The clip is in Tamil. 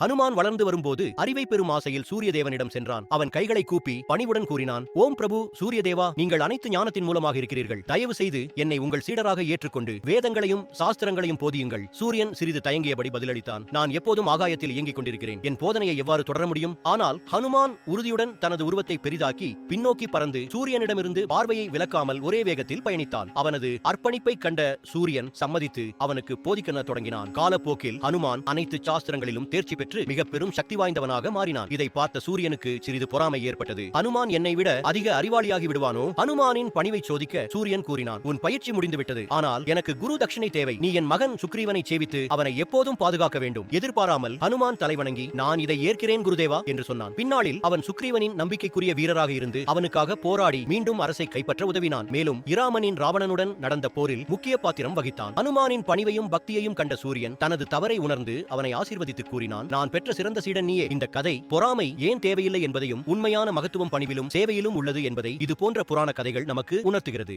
ஹனுமான் வளர்ந்து வரும்போது அறிவை பெறும் ஆசையில் சூரிய தேவனிடம் சென்றான். அவன் கைகளை கூப்பி பணிவுடன் கூறினான் ஓம் பிரபு சூரிய தேவா நீங்கள் அனைத்து ஞானத்தின் மூலமாக இருக்கிறீர்கள். தயவு செய்து என்னை உங்கள் சீடராக ஏற்றுக்கொண்டு வேதங்களையும் சாஸ்திரங்களையும் போதியுங்கள். சூரியன் சிறிது தயங்கியபடி பதிலளித்தான் நான் எப்போதும் ஆகாயத்தில் இயங்கிக் கொண்டிருக்கிறேன். என் போதனையை எவ்வாறு தொடர முடியும்? ஆனால் ஹனுமான் உறுதியுடன் தனது உருவத்தை பெரிதாக்கி பின்னோக்கி பறந்து சூரியனிடமிருந்து பார்வையை விலக்காமல் ஒரே வேகத்தில் பயணித்தான். அவனது அர்ப்பணிப்பை கண்ட சூரியன் சம்மதித்து அவனுக்கு போதிக்கன தொடங்கினான். காலப்போக்கில் ஹனுமான் அனைத்து சாஸ்திரங்களிலும் தேர்ச்சி பெற்ற பெற்று மிக பெரும் சக்தி வாய்ந்தவனாக மாறினான். இதை பார்த்த சூரியனுக்கு சிறிது பொறாமை ஏற்பட்டது. அனுமான் என்னை விட அதிக அறிவாளியாகி விடுவானோ? அனுமானின் பணிவை சோதிக்க சூரியன் கூறினான். உன் பயிற்சி முடிந்து விட்டது ஆனால் எனக்கு குரு தட்சிணை தேவை. நீ என் மகன் சுக்ரீவனை சேவித்து அவனை எப்போதும் பாதுகாக்க வேண்டும். எதிர்பாராமல் ஹனுமான் தலைவணங்கி நான் இதை ஏற்கிறேன் குருதேவா என்று சொன்னான். பின்னாளில் அவன் சுக்ரீவனின் நம்பிக்கைக்குரிய வீரராக இருந்து அவனுக்காக போராடி மீண்டும் அரசை கைப்பற்ற உதவினான். மேலும் இராமனின் ராவணனுடன் நடந்த போரில் முக்கிய பாத்திரம் வகித்தான். அனுமானின் பணிவையும் பக்தியையும் கண்ட சூரியன் தனது தவறை உணர்ந்து அவனை ஆசீர்வதித்து கூறினான். நான் பெற்ற சிறந்த சீடன் நீயே. இந்த கதை பொறாமை ஏன் தேவையில்லை என்பதையும் உண்மையான மகத்துவம் பணிவிலும் சேவையிலும் உள்ளது என்பதை இது போன்ற புராண கதைகள் நமக்கு உணர்த்துகிறது.